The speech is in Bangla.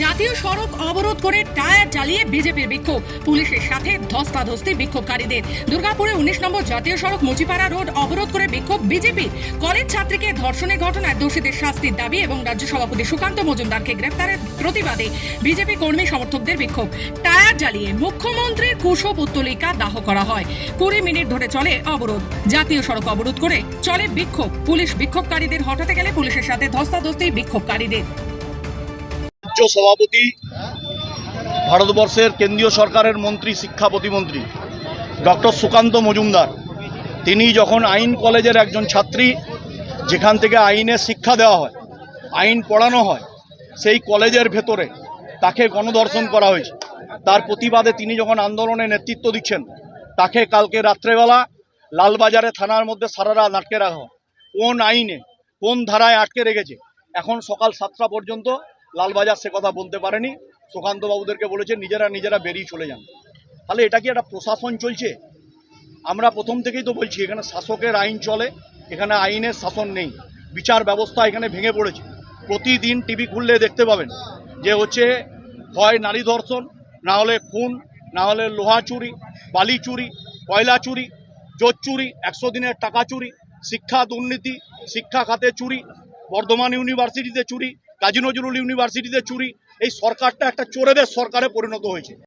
জাতীয় সড়ক অবরোধ করে টায়ার জ্বালিয়ে বিজেপির বিক্ষোভ। পুলিশের সাথে ধস্তাধস্তি বিক্ষোভকারীদের। দুর্গাপুরে উনিশ নম্বর জাতীয় সড়ক মুচিপাড়া রোড অবরোধ করে বিক্ষোভ বিজেপি। কলেজ ছাত্রীকে ধর্ষণের ঘটনায় দোষীদের শাস্তির দাবি এবং রাজ্য সভাপতি সুকান্ত মজুমদারকে গ্রেফতারের প্রতিবাদে বিজেপি কর্মী সমর্থকদের বিক্ষোভ। টায়ার জ্বালিয়ে মুখ্যমন্ত্রীর কুশব উত্তোলিকা দাহ করা হয়। কুড়ি মিনিট ধরে চলে অবরোধ। জাতীয় সড়ক অবরোধ করে চলে বিক্ষোভ। পুলিশ বিক্ষোভকারীদের হটাতে গেলে পুলিশের সাথে ধস্তাধস্তি বিক্ষোভকারীদের। রাজ্য সভাপতি, ভারতবর্ষের কেন্দ্রীয় সরকারের মন্ত্রী, শিক্ষা প্রতিমন্ত্রী, ডক্টর সুকান্ত মজুমদার। তিনি যখন আইন কলেজের একজন ছাত্রী, যেখান থেকে আইনের শিক্ষা দেওয়া হয়, আইন পড়ানো হয়, সেই কলেজের ভেতরে তাকে গণধর্ষণ করা হয়েছে। তার প্রতিবাদে তিনি যখন আন্দোলনে নেতৃত্ব দিচ্ছেন, তাকে কালকে রাত্রেবেলা লালবাজারে থানার মধ্যে সারা রাত আটকে রাখা হয়। কোন আইনে, কোন ধারায় আটকে রেখেছে? এখন সকাল সাতটা পর্যন্ত লালবাজার সে কথা বলতে পারেনি। সুকান্ত বাবুদেরকে বলেছে, নিজেরা নিজেরা বেরিয়ে চলে যান। তাহলে এটা কি একটা প্রশাসন চলছে? আমরা প্রথম থেকেই তো বলছি, এখানে শাসকের আইন চলে, এখানে আইনের শাসন নেই। বিচার ব্যবস্থা এখানে ভেঙে পড়েছে। প্রতিদিন টিভি খুললে দেখতে পাবেন যে হচ্ছে হয় নারী ধর্ষণ, না হলে খুন, না হলে লোহা চুরি, বালি চুরি, কয়লা চুরি, জোর চুরি, একশো দিনের টাকা চুরি, শিক্ষা দুর্নীতি, শিক্ষা খাতে চুরি, বর্ধমান ইউনিভার্সিটিতে চুরি কাজী নজরুল ইউনিভার্সিটিতে চুরি। এই সরকারটা একটা চোরেদের সরকারে পরিণত হয়েছে।